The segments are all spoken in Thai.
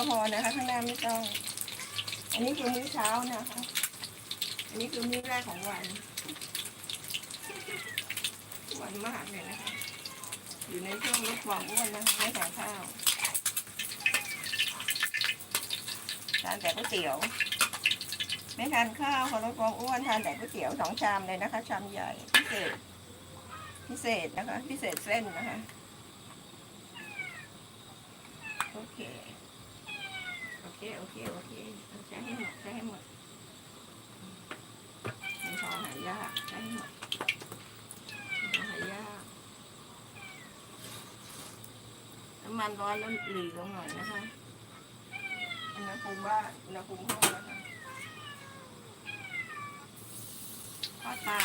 ก็พอนะคะ ข้างหน้าไม่ต้อง อันนี้คือมื้อเช้านะคะ อันนี้คือมื้อแรกของวัน วันมากเลยนะคะ อยู่ในช่วงลดความอ้วนนะคะไม่ทานข้าวทานแต่ก๋วยเตี๋ยว ไม่ทานข้าวขอลดความอ้วนทานแต่ก๋วยเตี๋ยวสองชามเลยนะคะ ชามใหญ่พิเศษ พิเศษนะคะ พิเศษเส้นนะคะโอ เค โอเค โอเคโอเคเอาใช้ให้หมด ใช้ให้หมดมันพอหายาก ใช้ให้หมดมันพอหายากน้ำมันร้อนแล้วหลีลงหน่อยนะคะอุณหภูมิบ้านอุณหภูมิห้องนะคะทอดปลา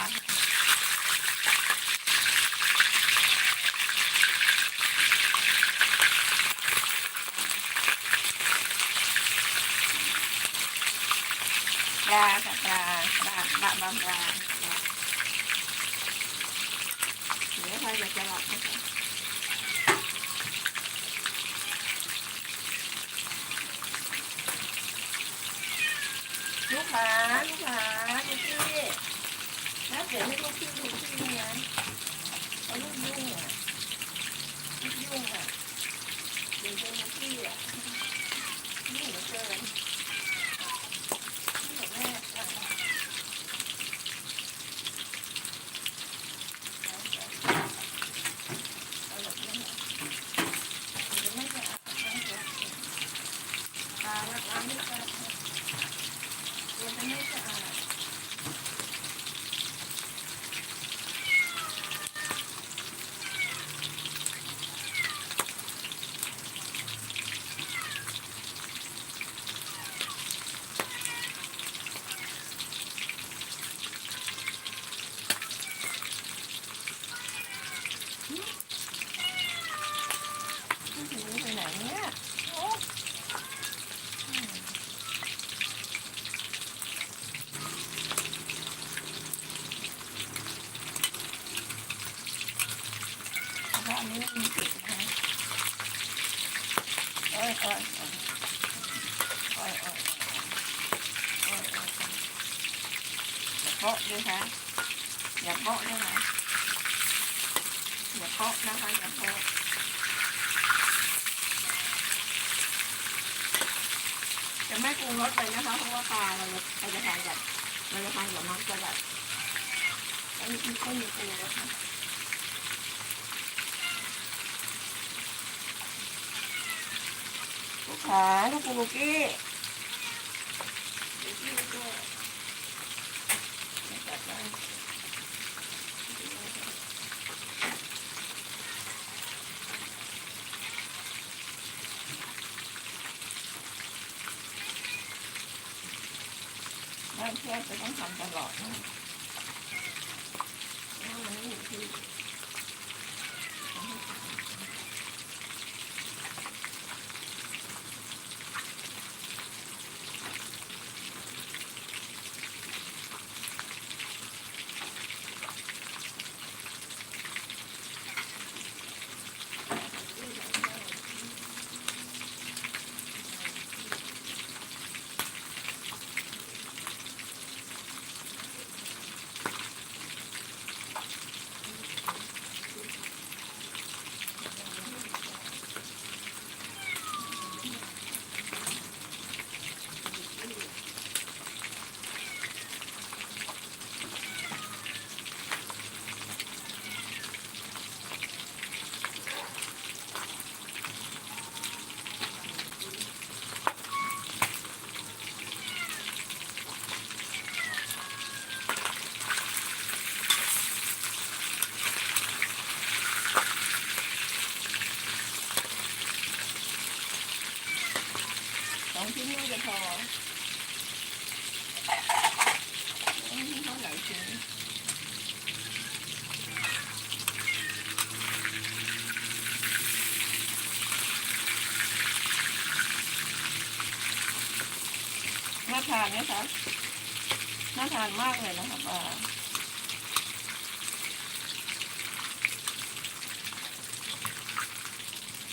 ลาค่ะปลาปลาปลาปลาปลาปลาเดี๋ยวใครจะจะหลับนะคะลูกค้าลูกค้าลูกพี่นะเดี๋ยวให้ลูกพี่ดูพี่นะเอาลูกยุ่งอะลูกยุ่งอะเดี๋ยวเป็นลูกพี่อะนี่เหลือเกินนี่เหลือแม่อะเอาแบบนี้นะเดี๋ยวไม่จะอาบน้ำก่อนตาละล้างไม่สะอาด ตัวจะไม่สะอาด ไม่ถึงไปไหนนี่ยโอ้อืมเพราะอันนี้ไม่มีปิดนะคะโอ้ยโอ้ยโอ้ยโอ้ยโอ้ยโอ้ยโอ้ยอย่าเกาะด้วยค่ะอย่าเกาะด้วยนะอย่าเกาะนะคะอย่าเกาะจะไม่ปรุงรสเลยนะคะ เพราะว่าปลาเราเราจะทานแบบเราจะทานกับน้ำสลัดไม่มีไม่มีปรุงรสนะลูกค้าลูกปูลูกกี้ลูกกี้ลูกกี้จัดไปบ้าน แทบจะต้องทำตลอดนะมันไม่ สองชิ้นน่าจะพอต้องให้เขาหลายชิ้นน่าทานไหมคะน่าทานมากเลยนะคะปลา